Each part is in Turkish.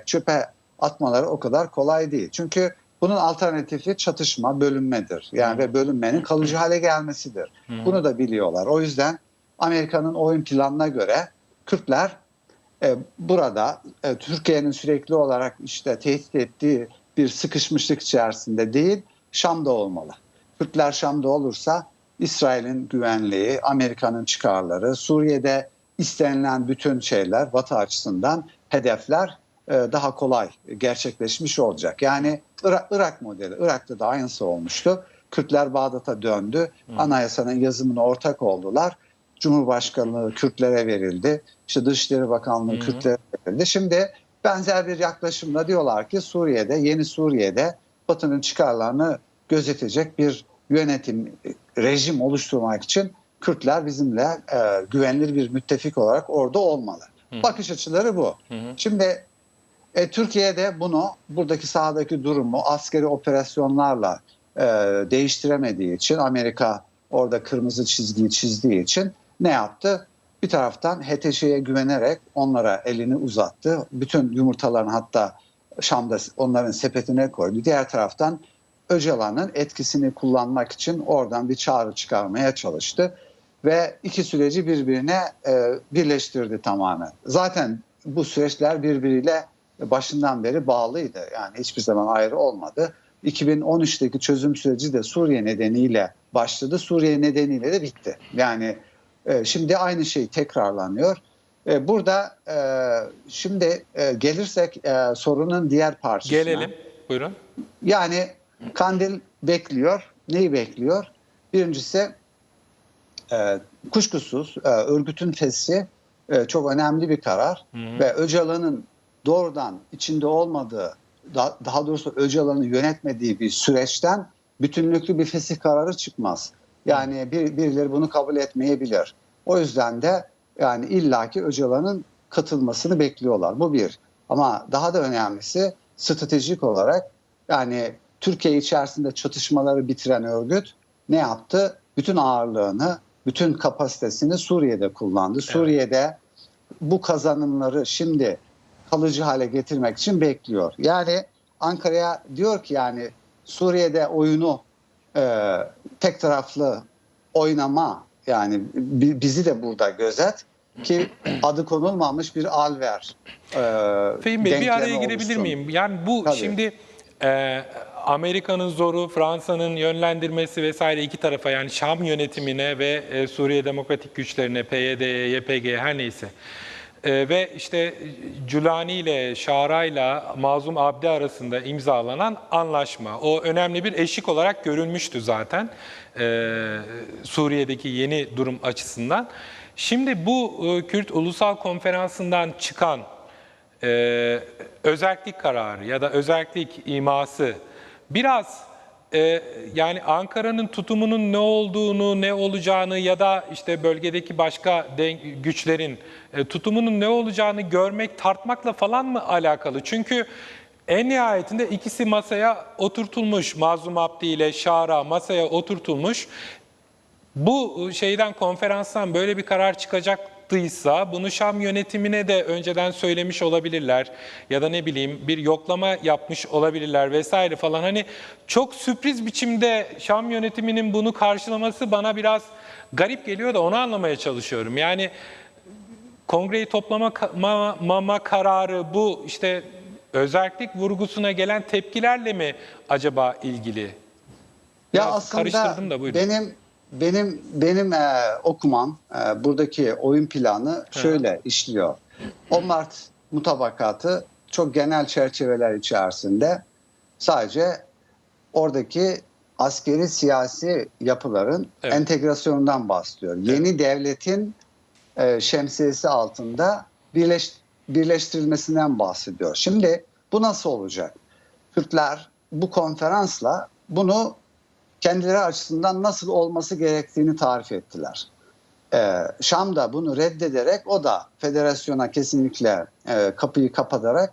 vererek çöpe atmaları o kadar kolay değil. Çünkü bunun alternatifi çatışma, bölünmedir. Yani ve bölünmenin kalıcı hale gelmesidir. Bunu da biliyorlar. O yüzden Amerika'nın oyun planına göre Kürtler e, burada e, Türkiye'nin sürekli olarak işte tehdit ettiği bir sıkışmışlık içerisinde değil, Şam'da olmalı. Kürtler Şam'da olursa İsrail'in güvenliği, Amerika'nın çıkarları, Suriye'de istenilen bütün şeyler Batı açısından hedefler e, daha kolay gerçekleşmiş olacak. Yani Irak, Irak modeli, Irak'ta da aynısı olmuştu. Kürtler Bağdat'a döndü, anayasanın yazımına ortak oldular. Cumhurbaşkanlığı Kürtlere verildi. İşte Dışişleri Bakanlığı Kürtlere verildi. Şimdi benzer bir yaklaşımla diyorlar ki Suriye'de, yeni Suriye'de Batı'nın çıkarlarını gözetecek bir yönetim, rejim oluşturmak için Kürtler bizimle e, güvenilir bir müttefik olarak orada olmalı. Bakış açıları bu. Şimdi e, Türkiye'de bunu buradaki sahadaki durumu askeri operasyonlarla e, değiştiremediği için Amerika orada kırmızı çizgiyi çizdiği için ne yaptı? Bir taraftan HTŞ'ye güvenerek onlara elini uzattı. Bütün yumurtalarını hatta Şam'da onların sepetine koydu. Diğer taraftan Öcalan'ın etkisini kullanmak için oradan bir çağrı çıkarmaya çalıştı. Ve iki süreci birbirine e, birleştirdi tamamen. Zaten bu süreçler birbiriyle başından beri bağlıydı. Yani hiçbir zaman ayrı olmadı. 2013'teki çözüm süreci de Suriye nedeniyle başladı. Suriye nedeniyle de bitti. Yani e, şimdi aynı şey tekrarlanıyor. E, burada e, şimdi e, gelirsek e, sorunun diğer parçasına. Gelelim. Buyurun. Yani Kandil bekliyor. Neyi bekliyor? Birincisi e, kuşkusuz e, örgütün fesi e, çok önemli bir karar ve Öcalan'ın doğrudan içinde olmadığı, da- daha doğrusu Öcalan'ın yönetmediği bir süreçten bütünlüklü bir fesih kararı çıkmaz. Yani bir, birileri bunu kabul etmeyebilir. O yüzden de yani illaki Öcalan'ın katılmasını bekliyorlar. Bu bir. Ama daha da önemlisi stratejik olarak yani Türkiye içerisinde çatışmaları bitiren örgüt ne yaptı? Bütün ağırlığını, bütün kapasitesini Suriye'de kullandı. Suriye'de bu kazanımları şimdi kalıcı hale getirmek için bekliyor. Yani Ankara'ya diyor ki yani Suriye'de oyunu e, tek taraflı oynama yani bi- bizi de burada gözet ki adı konulmamış bir alver. E, Fehim Bey bir araya girebilir oluşsun. miyim? Yani bu Tabii. şimdi e, Amerika'nın zoru, Fransa'nın yönlendirmesi vesaire iki tarafa yani Şam yönetimine ve e, Suriye Demokratik Güçlerine, PYD'ye, YPG'ye her neyse. E, ve işte Culani ile Şara'yla Mazlum Abdi arasında imzalanan anlaşma. O önemli bir eşik olarak görülmüştü zaten e, Suriye'deki yeni durum açısından. Şimdi bu e, Kürt Ulusal Konferansı'ndan çıkan e, özellik kararı ya da özellik iması biraz e, yani Ankara'nın tutumunun ne olduğunu, ne olacağını ya da işte bölgedeki başka güçlerin e, tutumunun ne olacağını görmek, tartmakla falan mı alakalı? Çünkü en nihayetinde ikisi masaya oturtulmuş. Mazlum Abdi ile Şara masaya oturtulmuş. Bu şeyden konferanstan böyle bir karar çıkacaktıysa bunu Şam yönetimine de önceden söylemiş olabilirler ya da ne bileyim bir yoklama yapmış olabilirler vesaire falan. Hani çok sürpriz biçimde Şam yönetiminin bunu karşılaması bana biraz garip geliyor da onu anlamaya çalışıyorum. Yani kongreyi toplamama kararı bu işte özellik vurgusuna gelen tepkilerle mi acaba ilgili? Ya Biraz aslında da buyurun. benim benim benim e, okumam e, buradaki oyun planı şöyle işliyor. 10 Mart mutabakatı çok genel çerçeveler içerisinde sadece oradaki askeri siyasi yapıların Evet. entegrasyonundan bahsediyor. Yeni devletin e, şemsiyesi altında birleş, birleştirilmesinden bahsediyor. Şimdi bu nasıl olacak? Kürtler bu konferansla bunu kendileri açısından nasıl olması gerektiğini tarif ettiler. Ee, Şam da bunu reddederek o da federasyona kesinlikle e, kapıyı kapatarak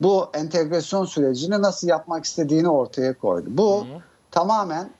bu entegrasyon sürecini nasıl yapmak istediğini ortaya koydu. Bu tamamen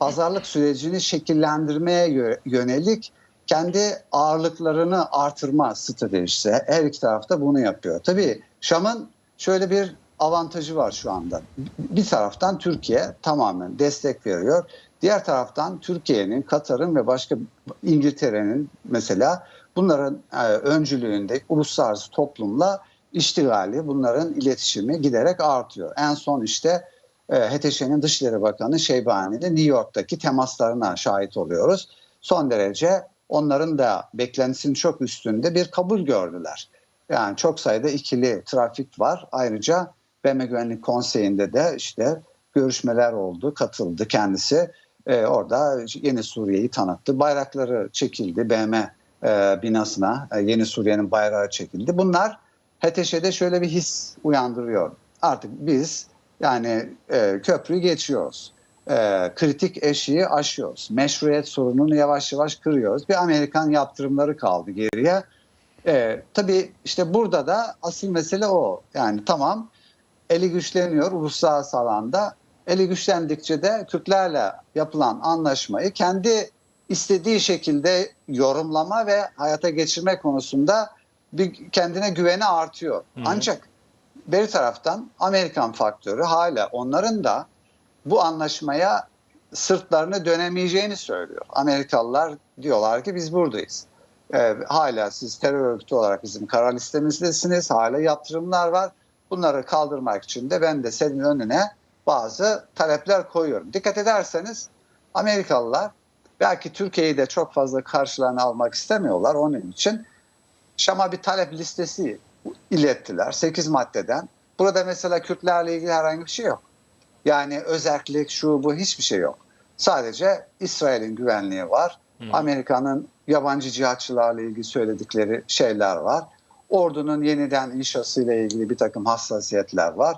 pazarlık sürecini şekillendirmeye yö- yönelik kendi ağırlıklarını artırma stratejisi. Her iki tarafta bunu yapıyor. Tabii Şam'ın şöyle bir avantajı var şu anda. Bir taraftan Türkiye tamamen destek veriyor. Diğer taraftan Türkiye'nin, Katar'ın ve başka İngiltere'nin mesela bunların e, öncülüğünde uluslararası toplumla iştigali, bunların iletişimi giderek artıyor. En son işte e, HTŞ'nin Dışişleri Bakanı Şeybani New York'taki temaslarına şahit oluyoruz. Son derece onların da beklentisinin çok üstünde bir kabul gördüler. Yani çok sayıda ikili trafik var. Ayrıca BM Güvenlik Konseyi'nde de işte görüşmeler oldu, katıldı kendisi. Ee, orada Yeni Suriye'yi tanıttı. Bayrakları çekildi BM e, binasına. E, Yeni Suriye'nin bayrağı çekildi. Bunlar HTŞ'de şöyle bir his uyandırıyor. Artık biz yani e, köprüyü geçiyoruz. E, kritik eşiği aşıyoruz. Meşruiyet sorununu yavaş yavaş kırıyoruz. Bir Amerikan yaptırımları kaldı geriye. E, tabii işte burada da asıl mesele o. Yani tamam eli güçleniyor uluslararası alanda. Eli güçlendikçe de Kürtlerle yapılan anlaşmayı kendi istediği şekilde yorumlama ve hayata geçirme konusunda bir kendine güveni artıyor. Hı hı. Ancak bir taraftan Amerikan faktörü hala onların da bu anlaşmaya sırtlarını dönemeyeceğini söylüyor. Amerikalılar diyorlar ki biz buradayız. Ee, hala siz terör örgütü olarak bizim kara listemizdesiniz. Hala yaptırımlar var. Bunları kaldırmak için de ben de senin önüne bazı talepler koyuyorum. Dikkat ederseniz Amerikalılar belki Türkiye'yi de çok fazla karşılarına almak istemiyorlar. Onun için Şam'a bir talep listesi ilettiler 8 maddeden. Burada mesela Kürtlerle ilgili herhangi bir şey yok. Yani özellik şu bu hiçbir şey yok. Sadece İsrail'in güvenliği var. Amerika'nın yabancı cihatçılarla ilgili söyledikleri şeyler var. Ordunun yeniden inşasıyla ilgili bir takım hassasiyetler var.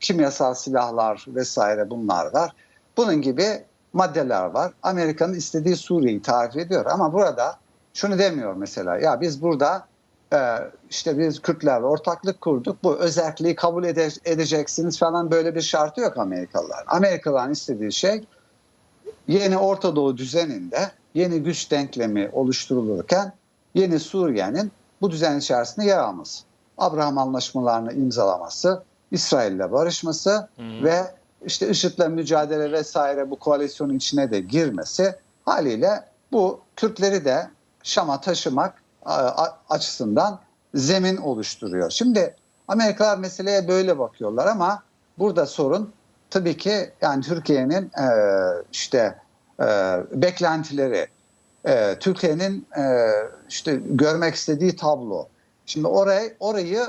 Kimyasal silahlar vesaire bunlar var. Bunun gibi maddeler var. Amerika'nın istediği Suriye'yi tarif ediyor ama burada şunu demiyor mesela. Ya biz burada e, işte biz Kürtlerle ortaklık kurduk. Bu özelliği kabul ede- edeceksiniz falan böyle bir şartı yok Amerikalılar. Amerikalıların istediği şey yeni Orta Doğu düzeninde yeni güç denklemi oluşturulurken yeni Suriye'nin bu düzen içerisinde yer alması. Abraham anlaşmalarını imzalaması, İsrail'le barışması ve işte IŞİD'le mücadele vesaire bu koalisyonun içine de girmesi haliyle bu Kürtleri de Şam'a taşımak açısından zemin oluşturuyor. Şimdi Amerikalılar meseleye böyle bakıyorlar ama burada sorun tabii ki yani Türkiye'nin e, işte e, beklentileri, e, Türkiye'nin e, işte görmek istediği tablo. Şimdi orayı orayı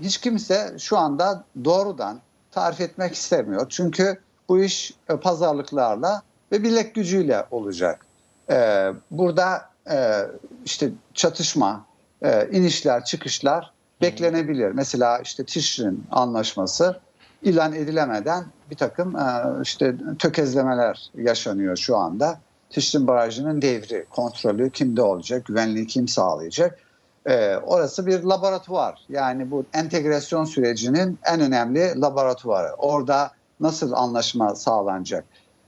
hiç kimse şu anda doğrudan tarif etmek istemiyor. Çünkü bu iş e, pazarlıklarla ve bilek gücüyle olacak. E, burada e, işte çatışma, e, inişler, çıkışlar beklenebilir. Mesela işte Tişrin anlaşması ilan edilemeden bir takım e, işte tökezlemeler yaşanıyor şu anda. Tişrin Barajı'nın devri, kontrolü kimde olacak, güvenliği kim sağlayacak? E, orası bir laboratuvar. Yani bu entegrasyon sürecinin en önemli laboratuvarı. Orada nasıl anlaşma sağlanacak?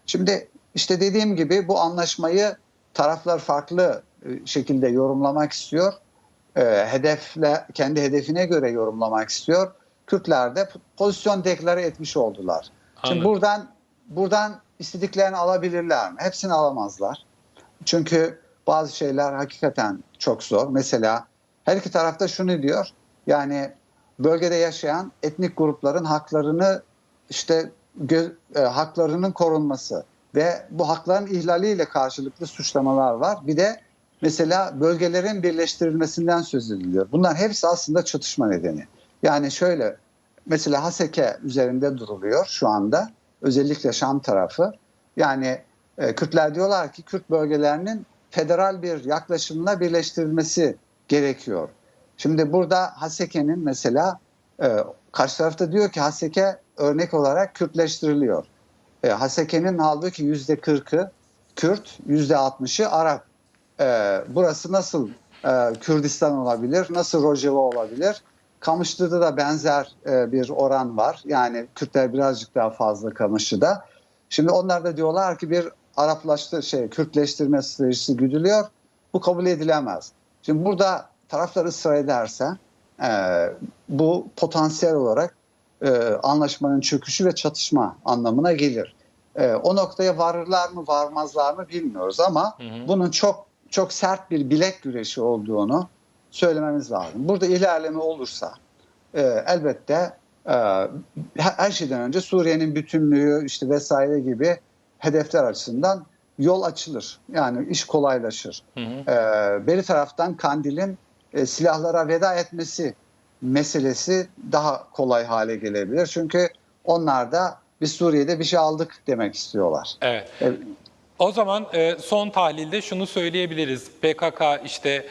Şimdi işte dediğim gibi bu anlaşmayı taraflar farklı e, şekilde yorumlamak istiyor. E, hedefle kendi hedefine göre yorumlamak istiyor. Kürtler de pozisyon deklare etmiş oldular. Şimdi Anladım. buradan buradan istediklerini alabilirler mi? Hepsini alamazlar. Çünkü bazı şeyler hakikaten çok zor. Mesela her iki tarafta şunu diyor. Yani bölgede yaşayan etnik grupların haklarını işte gö- e, haklarının korunması ve bu hakların ihlaliyle karşılıklı suçlamalar var. Bir de mesela bölgelerin birleştirilmesinden söz ediliyor. Bunlar hepsi aslında çatışma nedeni. Yani şöyle mesela Haseke üzerinde duruluyor şu anda. Özellikle Şam tarafı. Yani e, Kürtler diyorlar ki Kürt bölgelerinin federal bir yaklaşımla birleştirilmesi gerekiyor. Şimdi burada Haseke'nin mesela e, karşı tarafta diyor ki Haseke örnek olarak Kürtleştiriliyor. E, Haseke'nin halbuki yüzde kırkı Kürt, yüzde altmışı Arap. E, burası nasıl e, Kürdistan olabilir, nasıl Rojava olabilir? Kamışlı'da da benzer e, bir oran var. Yani Kürtler birazcık daha fazla Kamışlı'da. Şimdi onlar da diyorlar ki bir Araplaştı şey Kürtleştirme stratejisi güdülüyor. Bu kabul edilemez. Şimdi burada taraflar ısrar ederse e, bu potansiyel olarak e, anlaşmanın çöküşü ve çatışma anlamına gelir. E, o noktaya varırlar mı varmazlar mı bilmiyoruz ama bunun çok çok sert bir bilek güreşi olduğunu söylememiz lazım. Burada ilerleme olursa e, elbette e, her şeyden önce Suriye'nin bütünlüğü işte vesaire gibi hedefler açısından yol açılır. Yani iş kolaylaşır. Hı hı. E, beri taraftan Kandil'in e, silahlara veda etmesi meselesi daha kolay hale gelebilir. Çünkü onlar da biz Suriye'de bir şey aldık demek istiyorlar. Evet. E, O zaman e, son tahlilde şunu söyleyebiliriz. PKK işte